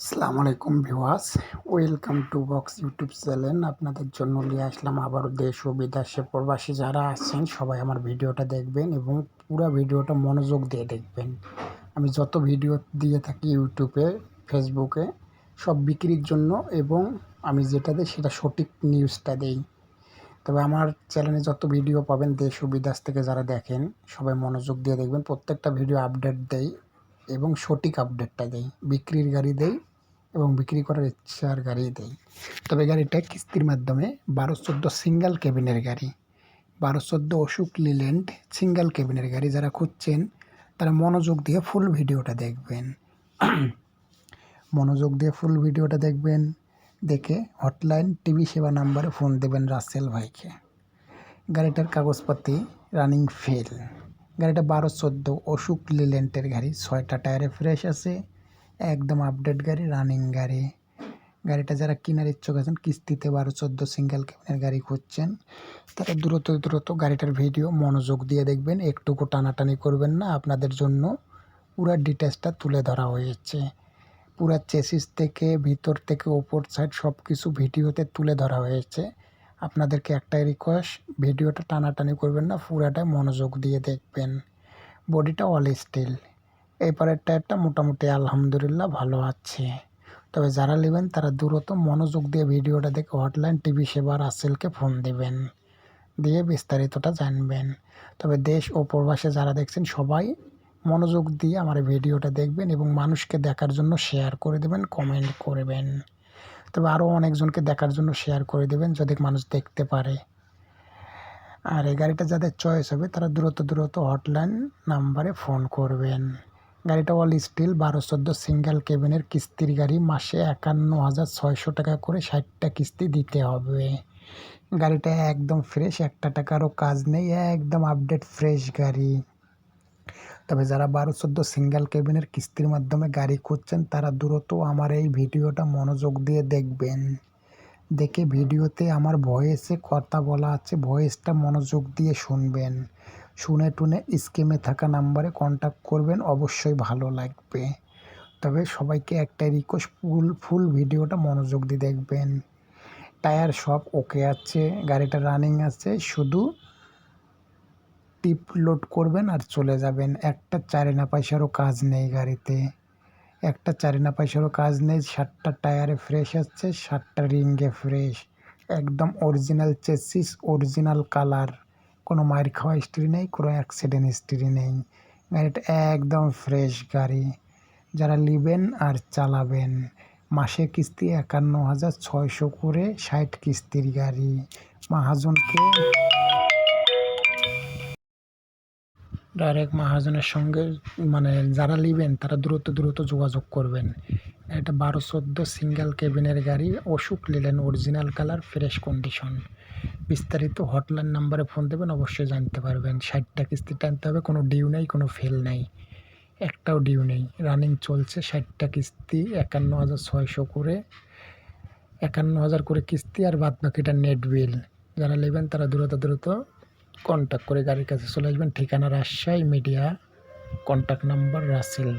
আসসালামু আলাইকুম ভিওয়াস welcome to box YouTube channel. আপনাদের জন্য নিয়ে আসলাম আবারও দেশ ও বিদেশে প্রবাসী যারা আছেন, সবাই আমার ভিডিওটা দেখবেন এবং পুরো ভিডিওটা মনোযোগ দিয়ে দেখবেন। আমি যত ভিডিও দিয়ে থাকি ইউটিউবে, ফেসবুকে, সব বিক্রির জন্য এবং আমি যেটা দিই সেটা সঠিক নিউজটা দেই। তবে আমার চ্যানেলে যত ভিডিও পাবেন দেশ ও বিদেশ থেকে যারা দেখেন, সবাই মনোযোগ দিয়ে দেখবেন। প্রত্যেকটা ভিডিও আপডেট দেই এবং সঠিক আপডেটটা দেয় বিক্রির গাড়ি দেয় এবং বিক্রি করার ইচ্ছার গাড়ি দেয় তবে গাড়িটা কিস্তির মাধ্যমে বারো চোদ্দ সিঙ্গেল কেবিনের গাড়ি বারো চোদ্দ অশোক লিল্যান্ড সিঙ্গেল কেবিনের গাড়ি যারা খুঁজছেন, তারা মনোযোগ দিয়ে ফুল ভিডিওটা দেখবেন। মনোযোগ দিয়ে ফুল ভিডিওটা দেখবেন, দেখে হটলাইন টিভি সেবা নাম্বারে ফোন দেবেন রাসেল ভাইকে। গাড়িটার কাগজপাতি রানিং ফেল গাড়িটা বারো চোদ্দ অশোক লিল্যান্ডের গাড়ি, ছয়টা টায়ারে ফ্রেশ আছে, একদম আপডেট গাড়ি রানিং গাড়ি। গাড়িটা যারা কেনার ইচ্ছুক আছেন, কিস্তিতে বারো চোদ্দ সিঙ্গেল ক্যাবিনের গাড়ি খুঁজছেন, তারা দ্রুত দ্রুত গাড়িটার ভিডিও মনোযোগ দিয়ে দেখবেন, একটুকু টানাটানি করবেন না, আপনাদের জন্য পুরো ডিটেলসটা তুলে ধরা হয়েছে। পুরা চেসিস থেকে, ভিতর থেকে ওপর সাইড সব কিছু ভিডিওতে তুলে ধরা হয়েছে। আপনাদেরকে একটাই রিকোয়েস্ট ভিডিওটা টানাটানি করবেন না পুরাটা মনোযোগ দিয়ে দেখবেন। বডিটা অল স্টিল এই টায়ারটা মোটামুটি আলহামদুলিল্লাহ ভালো আছে। তবে যারা নেবেন তারা দ্রুত মনোযোগ দিয়ে ভিডিওটা দেখে হটলাইন টিভি সেবা রাসেলকে ফোন দেবেন। দিয়ে বিস্তারিতটা জানবেন। তবে দেশ ও প্রবাসে যারা দেখছেন, সবাই মনোযোগ দিয়ে আমার ভিডিওটা দেখবেন এবং মানুষকে দেখার জন্য শেয়ার করে দেবেন কমেন্ট করবেন। তবে আরও অনেকজনকে দেখার জন্য শেয়ার করে দেবেন যদি মানুষ দেখতে পারে। আর এই গাড়িটা যাদের চয়েস হবে, তারা দ্রুত দ্রুত হটলাইন নাম্বারে ফোন করবেন। গাড়িটা অল স্টিল বারো চোদ্দ সিঙ্গেল কেবিনের কিস্তির গাড়ি। মাসে একান্ন হাজার ছয়শো টাকা করে ষাটটা কিস্তি দিতে হবে। গাড়িটা একদম ফ্রেশ একটা টাকারও কাজ নেই, একদম আপডেট ফ্রেশ গাড়ি। তবে যারা বারো চোদ্দ সিঙ্গেল কেবিনের কিস্তির মাধ্যমে গাড়ি খুঁজছেন, তারা দ্রুত আমার এই ভিডিওটা মনোযোগ দিয়ে দেখবেন। দেখে ভিডিওতে আমার ভয়েসে কথা বলা আছে, ভয়েসটা মনোযোগ দিয়ে শুনবেন। শুনে টুনে স্কিমে থাকা নাম্বারে কন্ট্যাক্ট করবেন, অবশ্যই ভালো লাগবে। তবে সবাইকে একটাই রিকোয়েস্ট ফুল ফুল ভিডিওটা মনোযোগ দিয়ে দেখবেন। টায়ার সব ওকে আছে, গাড়িটা রানিং আছে, শুধু টিপ লোড করবেন আর চলে যাবেন। একটা চারিনা পয়সারও কাজ নেই গাড়িতে। একটা চারিনা পয়সারও কাজ নেই। সাতটা টায়ারে ফ্রেশ আছে, সাতটা রিঙ্গে ফ্রেশ একদম অরিজিনাল চেসিস অরিজিনাল কালার কোনো মায়ের খাওয়া হিস্ট্রি নেই, কোনো অ্যাক্সিডেন্ট হিস্ট্রি নেই। গাড়িটা একদম ফ্রেশ গাড়ি। যারা নেবেন আর চালাবেন, মাসে কিস্তি একান্ন হাজার ছয়শো করে ষাট কিস্তির গাড়ি। মাহাজনকে ডাইরেক্ট মাহাজনের সঙ্গে মানে যারা নেবেন, তারা দ্রুত দ্রুত যোগাযোগ করবেন। এটা বারো চোদ্দ সিঙ্গেল কেবিনের গাড়ি, Ashok Leyland original colour fresh condition বিস্তারিত হটলাইন নাম্বারে ফোন দেবেন, অবশ্যই জানতে পারবেন। ষাটটা কিস্তি টানতে হবে, কোনো ডিউ নেই, কোনো ফেল নেই। একটাও ডিউ নেই। রানিং চলছে ষাটটা কিস্তি, একান্ন হাজার ছয়শো করে, একান্ন হাজার করে কিস্তি আর বাদ বাকিটা নেট বিল যারা নেবেন, তারা দ্রুত দ্রুত কন্ট্যাক্ট করে গাড়ির কাছে চলে আসবেন। ঠিকানা Rajshahi media contact number Rasel.